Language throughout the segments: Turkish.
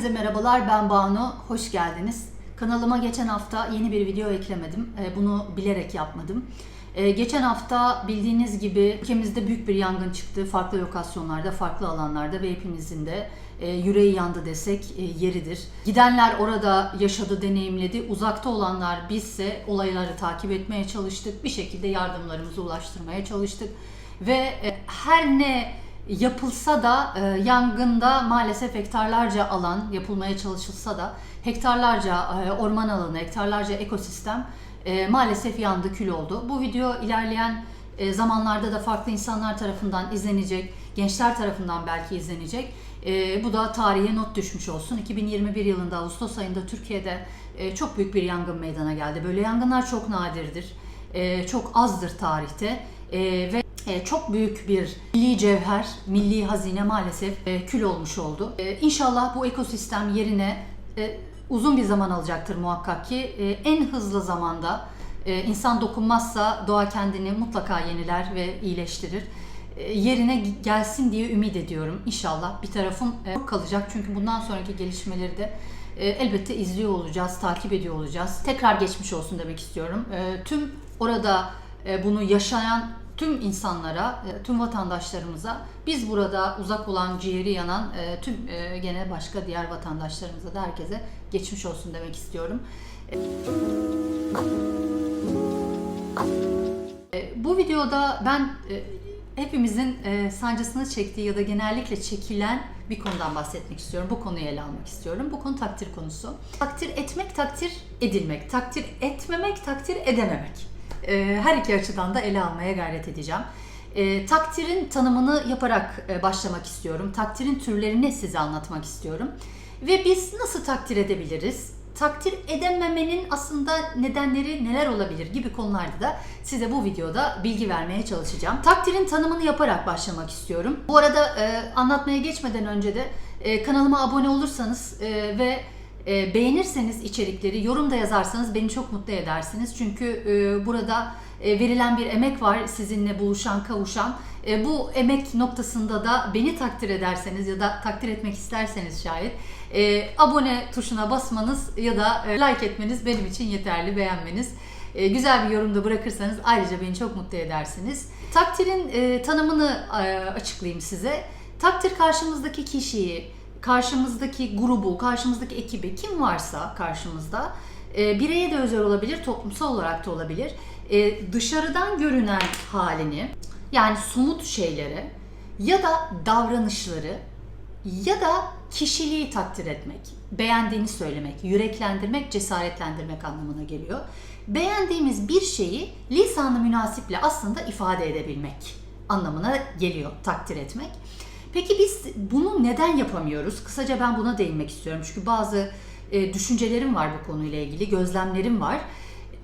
Herkese merhabalar ben Banu, hoş geldiniz. Kanalıma geçen hafta yeni bir video eklemedim. Ee, Bunu bilerek yapmadım. Ee, Geçen hafta bildiğiniz gibi ülkemizde büyük bir yangın çıktı. Farklı lokasyonlarda, farklı alanlarda ve hepimizin de e, yüreği yandı desek e, yeridir. Gidenler orada yaşadı, deneyimledi. Uzakta olanlar bizse olayları takip etmeye çalıştık. Bir şekilde yardımlarımızı ulaştırmaya çalıştık. Ve e, her ne yapılsa da e, yangında maalesef hektarlarca alan yapılmaya çalışılsa da hektarlarca e, orman alanı, hektarlarca ekosistem e, maalesef yandı, kül oldu. Bu video ilerleyen e, zamanlarda da farklı insanlar tarafından izlenecek, gençler tarafından belki izlenecek. E, bu da tarihe not düşmüş olsun. 2021 yılında Ağustos ayında Türkiye'de e, çok büyük bir yangın meydana geldi. Böyle yangınlar çok nadirdir. E, çok azdır tarihte. E, ve çok büyük bir milli cevher, milli hazine maalesef e, kül olmuş oldu. E, İnşallah bu ekosistem yerine e, uzun bir zaman alacaktır muhakkak ki. E, En hızlı zamanda e, insan dokunmazsa doğa kendini mutlaka yeniler ve iyileştirir. E, Yerine gelsin diye ümit ediyorum. İnşallah bir tarafım e, kalacak çünkü bundan sonraki gelişmeleri de e, elbette izliyor olacağız, takip ediyor olacağız. Tekrar geçmiş olsun demek istiyorum. E, Tüm orada e, bunu yaşayan tüm insanlara, e, tüm vatandaşlarımıza, biz burada uzak olan, ciğeri yanan e, tüm e, gene başka diğer vatandaşlarımıza da herkese geçmiş olsun demek istiyorum. Bu videoda ben hepimizin sancısını çektiği ya da genellikle çekilen bir konudan bahsetmek istiyorum. Bu konuyu ele almak istiyorum. Bu konu takdir konusu. Takdir etmek, takdir edilmek. Takdir etmemek, takdir edememek. E, Her iki açıdan da ele almaya gayret edeceğim. E, takdirin tanımını yaparak e, başlamak istiyorum. Takdirin türlerini size anlatmak istiyorum. Ve biz nasıl takdir edebiliriz? takdir edememenin aslında nedenleri neler olabilir gibi konularda da size bu videoda bilgi vermeye çalışacağım. Takdirin tanımını yaparak başlamak istiyorum. Bu arada e, anlatmaya geçmeden önce de e, kanalıma abone olursanız e, ve e, beğenirseniz içerikleri, yorum da yazarsanız beni çok mutlu edersiniz. Çünkü e, burada e, verilen bir emek var sizinle buluşan, kavuşan. E, bu emek noktasında da beni takdir ederseniz ya da takdir etmek isterseniz şayet e, abone tuşuna basmanız ya da e, like etmeniz benim için yeterli, beğenmeniz. E, güzel bir yorum da bırakırsanız ayrıca beni çok mutlu edersiniz. Takdirin e, tanımını e, açıklayayım size. Takdir karşımızdaki kişiyi, karşımızdaki grubu, karşımızdaki ekibi kim varsa karşımızda e, bireye de özel olabilir, toplumsal olarak da olabilir. E, dışarıdan görünen halini yani somut şeylere ya da davranışları ya da kişiliği takdir etmek, beğendiğini söylemek, yüreklendirmek, cesaretlendirmek anlamına geliyor. Beğendiğimiz bir şeyi lisanı münasiple aslında ifade edebilmek anlamına geliyor takdir etmek. Peki biz bunu neden yapamıyoruz? Kısaca ben buna değinmek istiyorum. Çünkü bazı e, düşüncelerim var bu konuyla ilgili, gözlemlerim var.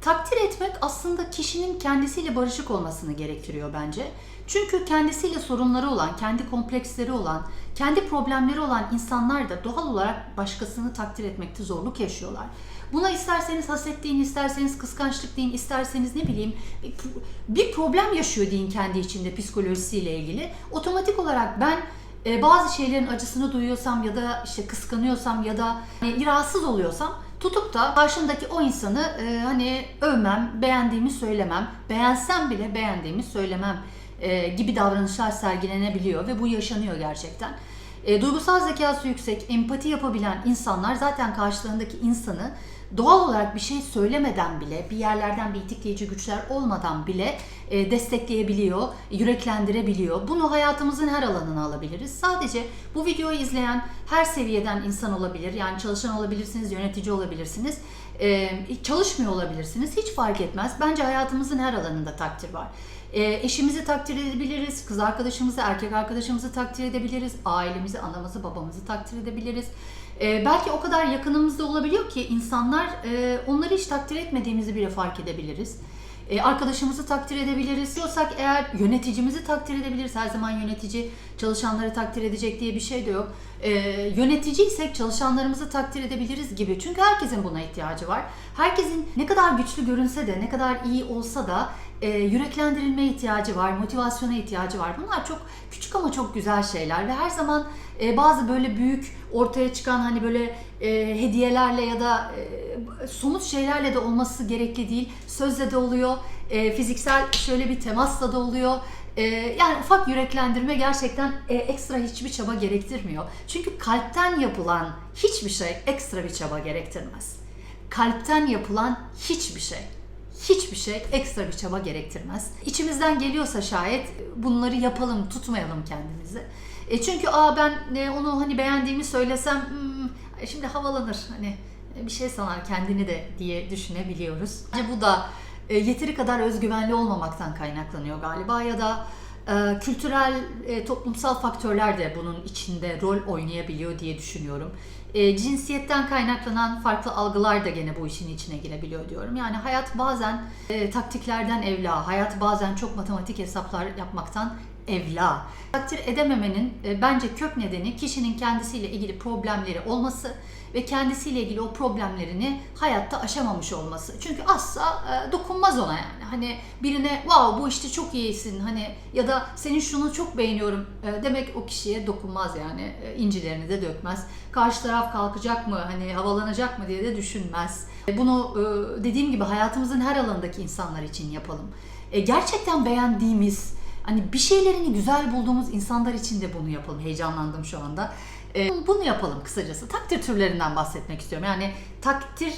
Takdir etmek aslında kişinin kendisiyle barışık olmasını gerektiriyor bence. Çünkü kendisiyle sorunları olan, kendi kompleksleri olan, kendi problemleri olan insanlar da doğal olarak başkasını takdir etmekte zorluk yaşıyorlar. Buna isterseniz haset deyin, isterseniz kıskançlık deyin, isterseniz ne bileyim bir problem yaşıyor deyin kendi içinde psikolojisiyle ilgili. Otomatik olarak ben e, bazı şeylerin acısını duyuyorsam ya da işte kıskanıyorsam ya da hani rahatsız oluyorsam tutup da karşımdaki o insanı e, hani övmem, beğendiğimi söylemem, beğensem bile beğendiğimi söylemem e, gibi davranışlar sergilenebiliyor ve bu yaşanıyor gerçekten. E, duygusal zekası yüksek, empati yapabilen insanlar zaten karşılarındaki insanı doğal olarak bir şey söylemeden bile, bir yerlerden bir itikleyici güçler olmadan bile e, destekleyebiliyor, yüreklendirebiliyor. Bunu hayatımızın her alanına alabiliriz. Sadece bu videoyu izleyen her seviyeden insan olabilir. Yani çalışan olabilirsiniz, yönetici olabilirsiniz, e, çalışmıyor olabilirsiniz. Hiç fark etmez. Bence hayatımızın her alanında takdir var. E, eşimizi takdir edebiliriz, kız arkadaşımızı, erkek arkadaşımızı takdir edebiliriz, ailemizi, anamızı, babamızı takdir edebiliriz. E, belki o kadar yakınımızda olabiliyor ki insanlar e, onları hiç takdir etmediğimizi bile fark edebiliriz. E, arkadaşımızı takdir edebiliriz. Diyorsak eğer yöneticimizi takdir edebiliriz. Her zaman yönetici çalışanları takdir edecek diye bir şey de yok. E, yöneticiysek çalışanlarımızı takdir edebiliriz gibi. Çünkü herkesin buna ihtiyacı var. Herkesin ne kadar güçlü görünse de, ne kadar iyi olsa da e, yüreklendirilmeye ihtiyacı var, motivasyona ihtiyacı var. Bunlar çok küçük ama çok güzel şeyler ve her zaman e, bazı böyle büyük ortaya çıkan hani böyle e, hediyelerle ya da e, somut şeylerle de olması gerekli değil. Sözle de oluyor, e, fiziksel şöyle bir temasla da oluyor. E, yani ufak yüreklendirme gerçekten e, ekstra hiçbir çaba gerektirmiyor. Çünkü kalpten yapılan hiçbir şey ekstra bir çaba gerektirmez. Kalpten yapılan hiçbir şey hiçbir şey ekstra bir çaba gerektirmez. İçimizden geliyorsa şayet bunları yapalım, tutmayalım kendimizi. E çünkü aa ben e, onu hani beğendiğimi söylesem hmm, e, şimdi havalanır hani e, bir şey sanar kendini de diye düşünebiliyoruz. Bence bu da e, yeteri kadar özgüvenli olmamaktan kaynaklanıyor galiba ya da e, kültürel, e, toplumsal faktörler de bunun içinde rol oynayabiliyor diye düşünüyorum. E, cinsiyetten kaynaklanan farklı algılar da gene bu işin içine girebiliyor diyorum. Yani hayat bazen e, taktiklerden evla, hayat bazen çok matematik hesaplar yapmaktan evla. Takdir edememenin e, bence kök nedeni kişinin kendisiyle ilgili problemleri olması ve kendisiyle ilgili o problemlerini hayatta aşamamış olması. Çünkü asla e, dokunmaz ona yani. Hani birine wow bu işte çok iyisin hani ya da senin şunu çok beğeniyorum e, demek o kişiye dokunmaz yani. E, incilerini de dökmez. Karşı taraf kalkacak mı hani havalanacak mı diye de düşünmez. E, Bunu e, dediğim gibi hayatımızın her alanındaki insanlar için yapalım. E, gerçekten beğendiğimiz Hani bir şeylerini güzel bulduğumuz insanlar için de bunu yapalım. Heyecanlandım şu anda. Ee, bunu yapalım kısacası. Takdir türlerinden bahsetmek istiyorum. Yani takdir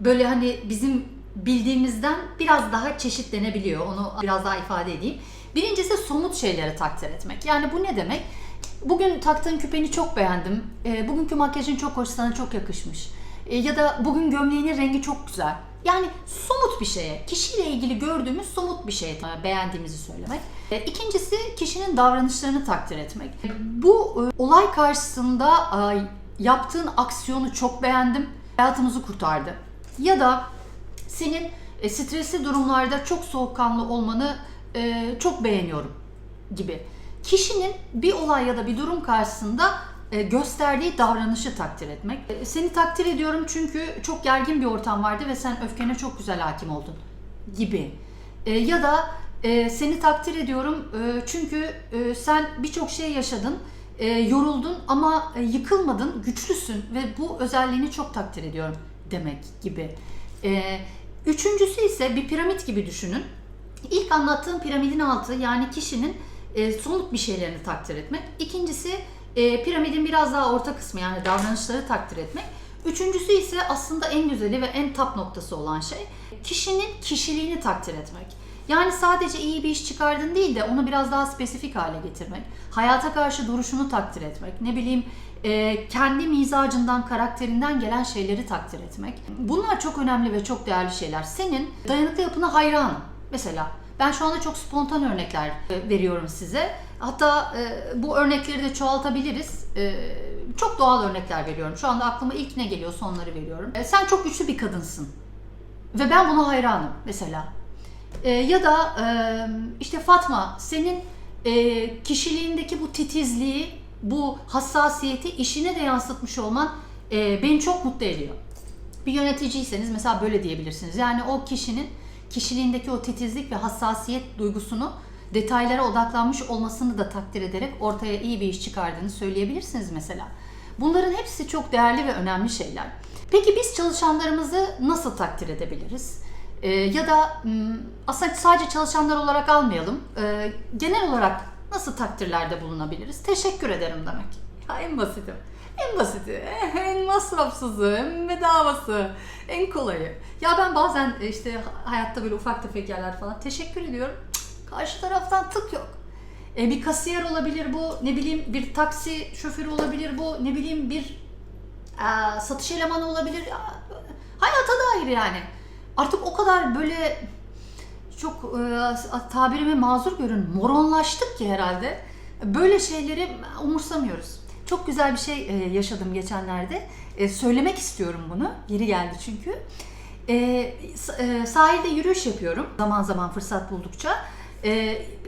böyle hani bizim bildiğimizden biraz daha çeşitlenebiliyor. Onu biraz daha ifade edeyim. Birincisi somut şeyleri takdir etmek. Yani bu ne demek? Bugün taktığın küpeni çok beğendim. Ee, bugünkü makyajın çok hoş, sana çok yakışmış. Ee, ya da bugün gömleğinin rengi çok güzel. Yani somut bir şeye, kişiyle ilgili gördüğümüz somut bir şeye beğendiğimizi söylemek. E, İkincisi kişinin davranışlarını takdir etmek. Bu e, olay karşısında yaptığın aksiyonu çok beğendim, hayatımızı kurtardı. Ya da senin e, stresli durumlarda çok soğukkanlı olmanı çok beğeniyorum gibi. Kişinin bir olay ya da bir durum karşısında gösterdiği davranışı takdir etmek. E, Seni takdir ediyorum çünkü çok gergin bir ortam vardı ve sen öfkene çok güzel hakim oldun gibi. E, Ya da e, seni takdir ediyorum e, çünkü e, sen birçok şey yaşadın, e, yoruldun ama e, yıkılmadın, güçlüsün ve bu özelliğini çok takdir ediyorum demek gibi. E, Üçüncüsü ise bir piramit gibi düşünün. İlk anlattığım piramidin altı yani kişinin e, somut bir şeylerini takdir etmek. İkincisi e, piramidin biraz daha orta kısmı yani davranışları takdir etmek. Üçüncüsü ise aslında en güzeli ve en tap noktası olan şey kişinin kişiliğini takdir etmek. Yani sadece iyi bir iş çıkardın değil de onu biraz daha spesifik hale getirmek. Hayata karşı duruşunu takdir etmek. Ne bileyim e, kendi mizacından, karakterinden gelen şeyleri takdir etmek. Bunlar çok önemli ve çok değerli şeyler. Senin dayanıklı yapına hayranım. Mesela ben şu anda çok spontan örnekler e, veriyorum size. Hatta e, bu örnekleri de çoğaltabiliriz. E, çok doğal örnekler veriyorum. Şu anda aklıma ilk ne geliyorsa onları veriyorum. E, sen çok güçlü bir kadınsın. Ve ben buna hayranım mesela. E, ya da e, işte Fatma senin e, kişiliğindeki bu titizliği, bu hassasiyeti işine de yansıtmış olman e, beni çok mutlu ediyor. Bir yöneticiyseniz mesela böyle diyebilirsiniz. Yani o kişinin kişiliğindeki o titizlik ve hassasiyet duygusunu detaylara odaklanmış olmasını da takdir ederek ortaya iyi bir iş çıkardığını söyleyebilirsiniz mesela. Bunların hepsi çok değerli ve önemli şeyler. Peki biz çalışanlarımızı nasıl takdir edebiliriz? Ee, ya da m, aslında sadece çalışanlar olarak almayalım. Ee, genel olarak nasıl takdirlerde bulunabiliriz? Teşekkür ederim demek. Ya en basiti. En basiti, en masrafsızı, en bedavası, en kolayı. Ya ben bazen e, işte hayatta böyle ufak tefek yerler falan teşekkür ediyorum. Karşı taraftan tık yok. E, bir kasiyer olabilir bu, ne bileyim bir taksi şoförü olabilir bu, ne bileyim bir e, satış elemanı olabilir. Ya, hayata dair yani. Artık o kadar böyle çok e, tabirimi mazur görün moronlaştık ki herhalde. Böyle şeyleri umursamıyoruz. Çok güzel bir şey e, yaşadım geçenlerde. E, söylemek istiyorum bunu. Geri geldi çünkü. E, e, sahilde yürüyüş yapıyorum zaman zaman fırsat buldukça. E,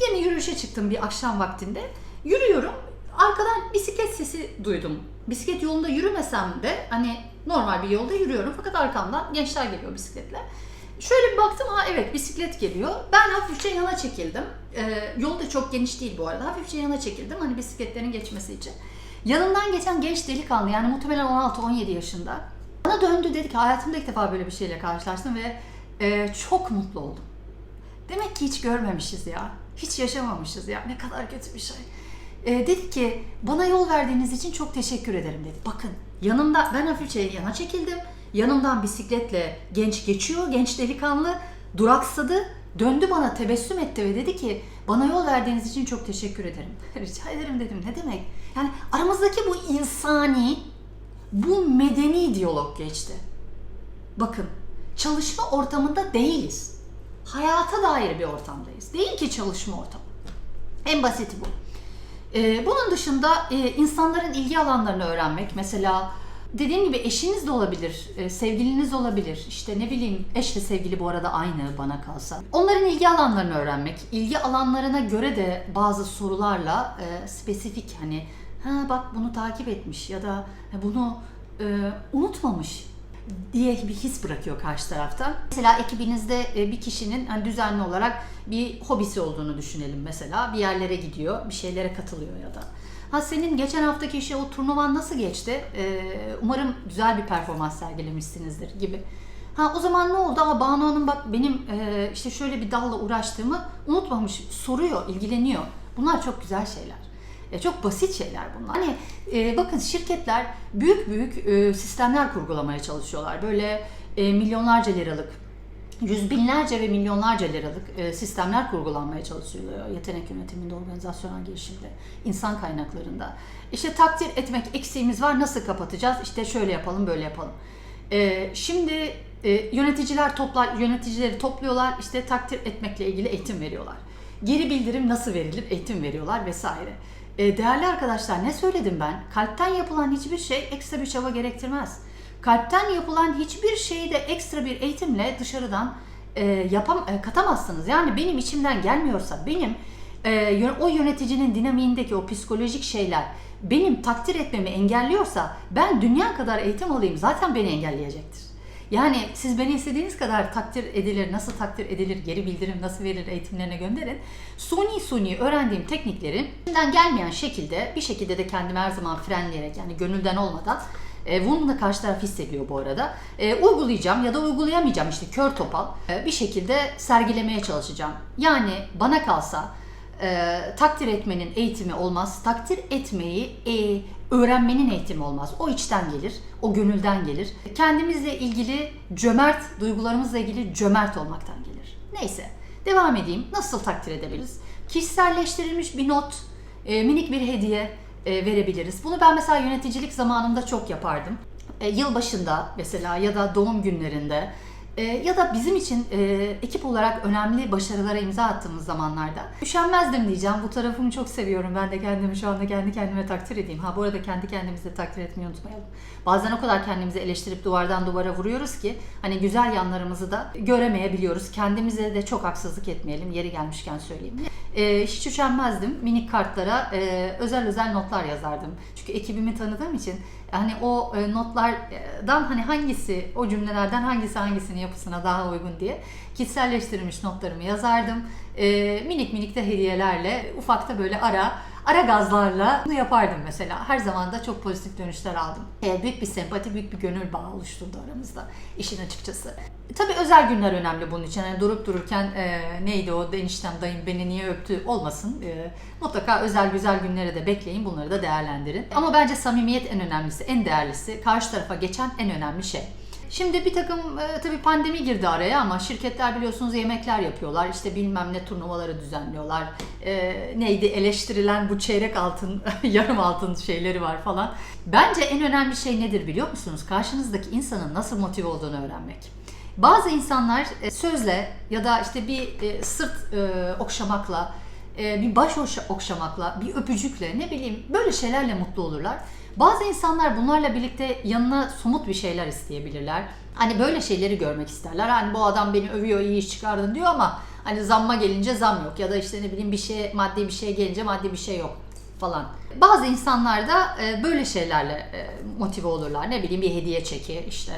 yine yürüyüşe çıktım bir akşam vaktinde. Yürüyorum. Arkadan bisiklet sesi duydum. bisiklet yolunda yürümesem de hani normal bir yolda yürüyorum fakat arkamdan gençler geliyor bisikletle. Şöyle bir baktım ha evet bisiklet geliyor. Ben hafifçe yana çekildim. Ee, yol da çok geniş değil bu arada. Hafifçe yana çekildim hani bisikletlerin geçmesi için. Yanından geçen genç delikanlı yani muhtemelen 16-17 yaşında. Bana döndü dedi ki hayatımda ilk defa böyle bir şeyle karşılaştım ve e, çok mutlu oldum. Demek ki hiç görmemişiz ya. Hiç yaşamamışız ya. Ne kadar kötü bir şey. E, dedi ki bana yol verdiğiniz için çok teşekkür ederim dedi. Bakın yanımda ben hafifçe yana çekildim. Yanımdan bisikletle genç geçiyor. Genç delikanlı duraksadı. Döndü bana tebessüm etti ve dedi ki bana yol verdiğiniz için çok teşekkür ederim. Rica ederim dedim. Ne demek? Yani aramızdaki bu insani, bu medeni diyalog geçti. Bakın çalışma ortamında değiliz. Hayata dair bir ortamdayız. Değil ki çalışma ortamı. En basiti bu. Ee, bunun dışında e, insanların ilgi alanlarını öğrenmek. Mesela dediğim gibi eşiniz de olabilir, e, sevgiliniz olabilir. İşte ne bileyim eşle sevgili bu arada aynı bana kalsa. Onların ilgi alanlarını öğrenmek. ilgi alanlarına göre de bazı sorularla e, spesifik hani ha bak bunu takip etmiş ya da "Ha, bunu e, unutmamış diye bir his bırakıyor karşı tarafta. Mesela ekibinizde e, bir kişinin hani düzenli olarak bir hobisi olduğunu düşünelim mesela. Bir yerlere gidiyor, bir şeylere katılıyor ya da. Ha senin geçen haftaki işe o turnuvan nasıl geçti? Ee, umarım güzel bir performans sergilemişsinizdir gibi. Ha o zaman ne oldu? Ha Banu Hanım bak benim e, işte şöyle bir dalla uğraştığımı unutmamış, soruyor, ilgileniyor. Bunlar çok güzel şeyler. E, çok basit şeyler bunlar. Hani e, bakın şirketler büyük büyük e, sistemler kurgulamaya çalışıyorlar. Böyle e, milyonlarca liralık, yüz binlerce ve milyonlarca liralık e, sistemler kurgulanmaya çalışılıyor. Yetenek yönetiminde, organizasyonel gelişimde, insan kaynaklarında. İşte takdir etmek eksiğimiz var, nasıl kapatacağız? İşte şöyle yapalım, böyle yapalım. E, şimdi e, yöneticiler toplar, yöneticileri topluyorlar, işte takdir etmekle ilgili eğitim veriyorlar. Geri bildirim nasıl verilir, eğitim veriyorlar vesaire. E, değerli arkadaşlar ne söyledim ben? Kalpten yapılan hiçbir şey ekstra bir çaba gerektirmez. Kalpten yapılan hiçbir şeyi de ekstra bir eğitimle dışarıdan e, yapam e, katamazsınız. Yani benim içimden gelmiyorsa, benim e, o yöneticinin dinamiğindeki o psikolojik şeyler benim takdir etmemi engelliyorsa ben dünya kadar eğitim alayım zaten beni engelleyecektir. Yani siz beni istediğiniz kadar takdir edilir, nasıl takdir edilir, geri bildirim nasıl verilir eğitimlerine gönderin. Suni suni öğrendiğim tekniklerin içimden gelmeyen şekilde bir şekilde de kendimi her zaman frenleyerek yani gönülden olmadan e, bunu da karşı taraf hissediyor bu arada. E, uygulayacağım ya da uygulayamayacağım işte kör topal e, bir şekilde sergilemeye çalışacağım. Yani bana kalsa e, takdir etmenin eğitimi olmaz. Takdir etmeyi e, öğrenmenin eğitimi olmaz. O içten gelir, o gönülden gelir. Kendimizle ilgili cömert, duygularımızla ilgili cömert olmaktan gelir. Neyse, devam edeyim. Nasıl takdir edebiliriz? Kişiselleştirilmiş bir not, e, minik bir hediye e, verebiliriz. Bunu ben mesela yöneticilik zamanımda çok yapardım. E, yılbaşında mesela ya da doğum günlerinde e, ya da bizim için e, ekip olarak önemli başarılara imza attığımız zamanlarda üşenmezdim diyeceğim. Bu tarafımı çok seviyorum. Ben de kendimi şu anda kendi kendime takdir edeyim. Ha bu arada kendi kendimizi takdir etmeyi unutmayalım. Bazen o kadar kendimizi eleştirip duvardan duvara vuruyoruz ki hani güzel yanlarımızı da göremeyebiliyoruz. Kendimize de çok haksızlık etmeyelim. Yeri gelmişken söyleyeyim. E, hiç üşenmezdim. Minik kartlara e, özel özel notlar yazardım. Çünkü ekibimi tanıdığım için hani o e, notlardan hani hangisi o cümlelerden hangisi hangisinin yapısına daha uygun diye kişiselleştirilmiş notlarımı yazardım. E, minik minik de hediyelerle ufakta böyle ara ara gazlarla bunu yapardım mesela. Her zaman da çok pozitif dönüşler aldım. E, büyük bir sempati, büyük bir gönül bağı oluşturdu aramızda işin açıkçası. Tabii özel günler önemli bunun için. Yani durup dururken e, neydi o eniştem dayım beni niye öptü olmasın. E, mutlaka özel güzel günleri de bekleyin. Bunları da değerlendirin. Ama bence samimiyet en önemlisi, en değerlisi. Karşı tarafa geçen en önemli şey. Şimdi bir takım e, tabii pandemi girdi araya ama şirketler biliyorsunuz yemekler yapıyorlar. İşte bilmem ne turnuvaları düzenliyorlar. E, neydi eleştirilen bu çeyrek altın, yarım altın şeyleri var falan. Bence en önemli şey nedir biliyor musunuz? Karşınızdaki insanın nasıl motive olduğunu öğrenmek. Bazı insanlar e, sözle ya da işte bir e, sırt e, okşamakla, bir baş okşa- okşamakla, bir öpücükle ne bileyim böyle şeylerle mutlu olurlar. Bazı insanlar bunlarla birlikte yanına somut bir şeyler isteyebilirler. Hani böyle şeyleri görmek isterler. Hani bu adam beni övüyor, iyi iş çıkardın diyor ama hani zamma gelince zam yok ya da işte ne bileyim bir şeye maddi bir şeye gelince maddi bir şey yok. falan. Bazı insanlar da e, böyle şeylerle e, motive olurlar. Ne bileyim bir hediye çeki işte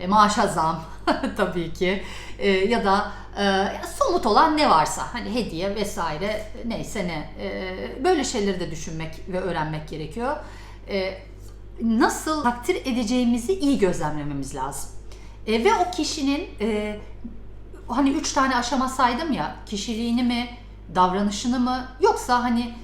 e, maaşa zam tabii ki ya da somut olan ne varsa hani hediye vesaire neyse ne böyle şeyleri de düşünmek ve öğrenmek gerekiyor. E, nasıl takdir edeceğimizi iyi gözlemlememiz lazım. E, ve o kişinin e, hani üç tane aşama saydım ya kişiliğini mi davranışını mı yoksa hani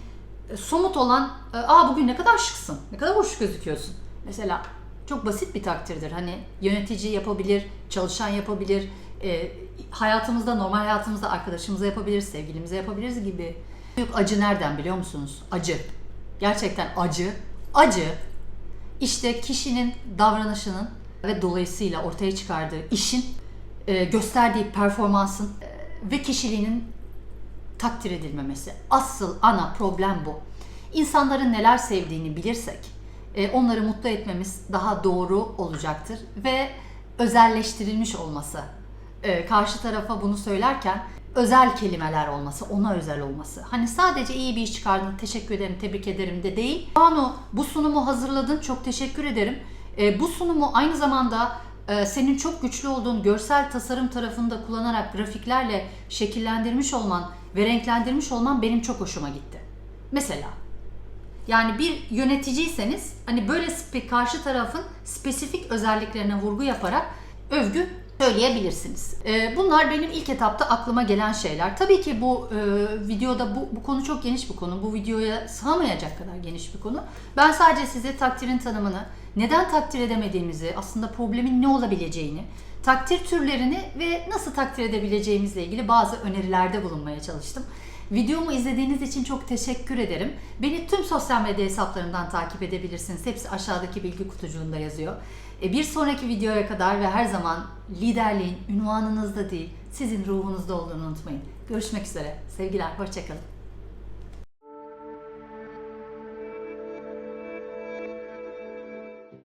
e, somut olan e, aa bugün ne kadar şıksın ne kadar hoş gözüküyorsun. Mesela çok basit bir takdirdir. Hani yönetici yapabilir çalışan yapabilir e, hayatımızda normal hayatımızda arkadaşımıza yapabiliriz sevgilimize yapabiliriz gibi. Büyük acı nereden biliyor musunuz? Acı. Gerçekten acı acı işte kişinin davranışının ve dolayısıyla ortaya çıkardığı işin e, gösterdiği performansın e, ve kişiliğinin takdir edilmemesi. Asıl ana problem bu. İnsanların neler sevdiğini bilirsek e, onları mutlu etmemiz daha doğru olacaktır ve özelleştirilmiş olması. Karşı tarafa bunu söylerken özel kelimeler olması, ona özel olması. Hani sadece iyi bir iş çıkardın, teşekkür ederim, tebrik ederim de değil. Banu bu sunumu hazırladın, çok teşekkür ederim. E, bu sunumu aynı zamanda e, senin çok güçlü olduğun görsel tasarım tarafında kullanarak grafiklerle şekillendirmiş olman ve renklendirmiş olman benim çok hoşuma gitti. Mesela yani bir yöneticiyseniz hani böyle karşı tarafın spesifik özelliklerine vurgu yaparak övgü söyleyebilirsiniz. Ee, bunlar benim ilk etapta aklıma gelen şeyler. Tabii ki bu e, videoda bu, bu konu çok geniş bir konu. Bu videoya sığamayacak kadar geniş bir konu. Ben sadece size takdirin tanımını, neden takdir edemediğimizi, aslında problemin ne olabileceğini, takdir türlerini ve nasıl takdir edebileceğimizle ilgili bazı önerilerde bulunmaya çalıştım. Videomu izlediğiniz için çok teşekkür ederim. Beni tüm sosyal medya hesaplarımdan takip edebilirsiniz. Hepsi aşağıdaki bilgi kutucuğunda yazıyor. E, Bir sonraki videoya kadar ve her zaman liderliğin ünvanınızda değil, sizin ruhunuzda olduğunu unutmayın. Görüşmek üzere. Sevgiler, hoşçakalın.